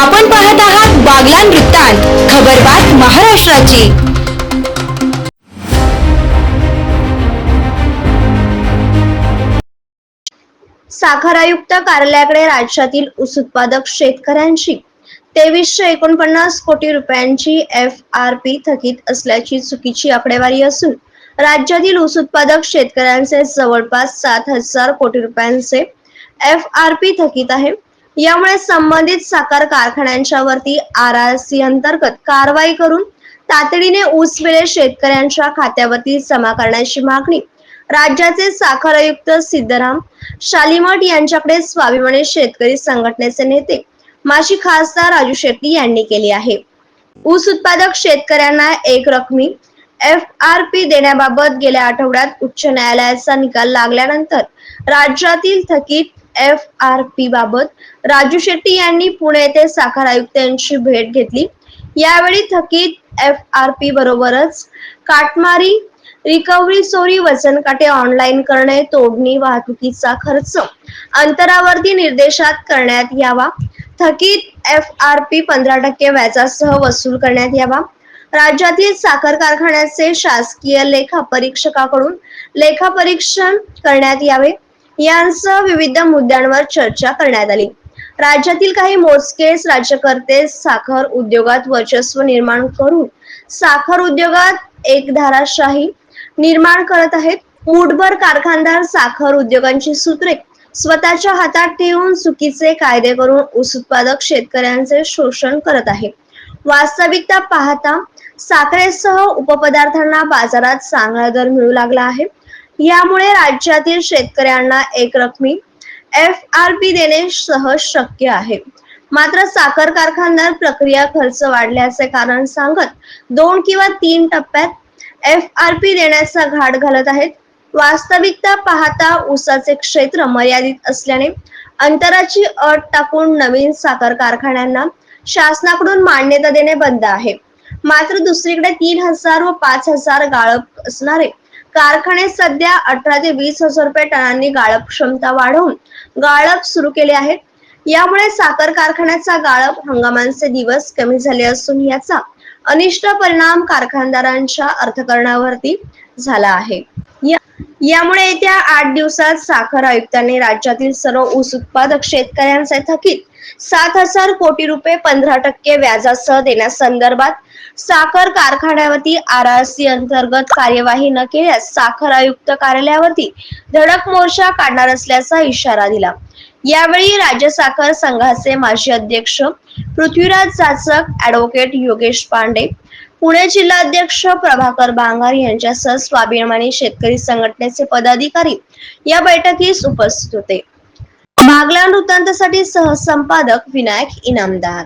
आपण पाहत आहात बागलान वृत्तांत खबरबात महाराष्ट्राची. साखर आयुक्त कार्यालयाकडे राज्यातील ऊस उत्पादक शेतकऱ्यांची तेवीसशे एकोणपन्नास कोटी रुपयांची एफ आर पी थकीत असल्याची चुकीची आकडेवारी असून राज्यातील ऊस उत्पादक शेतकऱ्यांचे जवळपास सात हजार कोटी रुपयांचे एफ आर पी थकीत आहे. यामुळे संबंधित साखर कारखान्यांच्या वरती आर आर सी अंतर्गत कारवाई करून तातडीने ऊस वेळे शेतकऱ्यांच्या खात्यावरती जमा करण्याची मागणी. राज्याचे साखर आयुक्त सिद्धराम शालिमठ यांच्याकडे स्वाभिमानी शेतकरी संघटनेचे नेते माजी खासदार राजू शेट्टी यांनी केली आहे. ऊस उत्पादक शेतकऱ्यांना एक रकमी एफ आर पी देण्याबाबत गेल्या आठवड्यात उच्च न्यायालयाचा निकाल लागल्यानंतर राज्यातील थकीत एफ आर पी बाबत राजू शेट्टी यांनी पुणे येथे साखर आयुक्तांची भेट घेतली. यावेळी थकीत एफ आर पी बरोबरच काटमारी रिकव्हरी चोरी वजन काटे ऑनलाईन करणे तोडणी वाहतुकीचा खर्च अंतरावरती निर्देशात करण्यात यावा. थकीत एफ आर पी पंधरा टक्के व्याजासह वसूल करण्यात यावा. राज्यातील साखर कारखान्याचे शासकीय लेखा परीक्षकाकडून लेखापरीक्षण करण्यात यावे. यांसह विविध मुद्द्यांवर चर्चा करण्यात आली. राज्यातील काही मोजकेच राज्यकर्ते साखर उद्योगात वर्चस्व निर्माण करून साखर उद्योगात एक धाराशाही निर्माण करत आहेत. मूठभर कारखानदार साखर उद्योगांची सूत्रे स्वतःच्या हातात ठेवून चुकीचे कायदे करून ऊस उत्पादक शेतकऱ्यांचे शोषण करत आहे वास्तविकता पाहता साखरेसह उपपदार्थांना बाजारात चांगला दर मिळू लागला आहे. यामुळे राज्यातील शेतकऱ्यांना एक रकमी एफ आर पी देणे सहज शक्य आहे. मात्र साखर कारखान्यात प्रक्रिया खर्च वाढल्याचे कारण सांगत दोन किंवा तीन टप्प्यात एफ आर पी देण्याचा घाट घालत आहेत. वास्तविकता पाहता ऊसाचे क्षेत्र मर्यादित असल्याने अंतराची अट टाकून नवीन साखर कारखान्यांना शासनाकडून मान्यता देणे बंद आहे. मात्र दुसरीकडे तीन हजार व पाच हजार गाळप असणारे कारखाने सध्या अठरा ते वीस हजार रुपये टनांनी गाळप क्षमता वाढवून गाळप सुरू केले आहेत. यामुळे साखर कारखान्याचा गाळप हंगामांचे दिवस कमी झाले असून याचा अनिष्ट परिणाम कारखानदारांच्या अर्थकारणावरती झाला आहे. यामुळे येत्या आठ दिवसात साखर आयुक्तांनी राज्यातील सर्व ऊस उत्पादक शेतकऱ्यांचे थकीत सात हजार कोटी रुपये पंधरा टक्के व्याजासह देण्यासंदर्भात साखर कारखान्यावरती आर आर सी अंतर्गत कार्यवाही न केल्यास साखर आयुक्त कार्यालयावरती धडक मोर्चा काढणार असल्याचा इशारा दिला. यावेळी राज्य साखर संघाचे माजी अध्यक्ष पृथ्वीराज जाचक ऍडव्होकेट योगेश पांडे पुणे जिल्हाध्यक्ष प्रभाकर भांगार यांच्यासह स्वाभिमानी शेतकरी संघटनेचे पदाधिकारी या बैठकीस उपस्थित होते. बागलान वृत्तांतासाठी सहसंपादक विनायक इनामदार.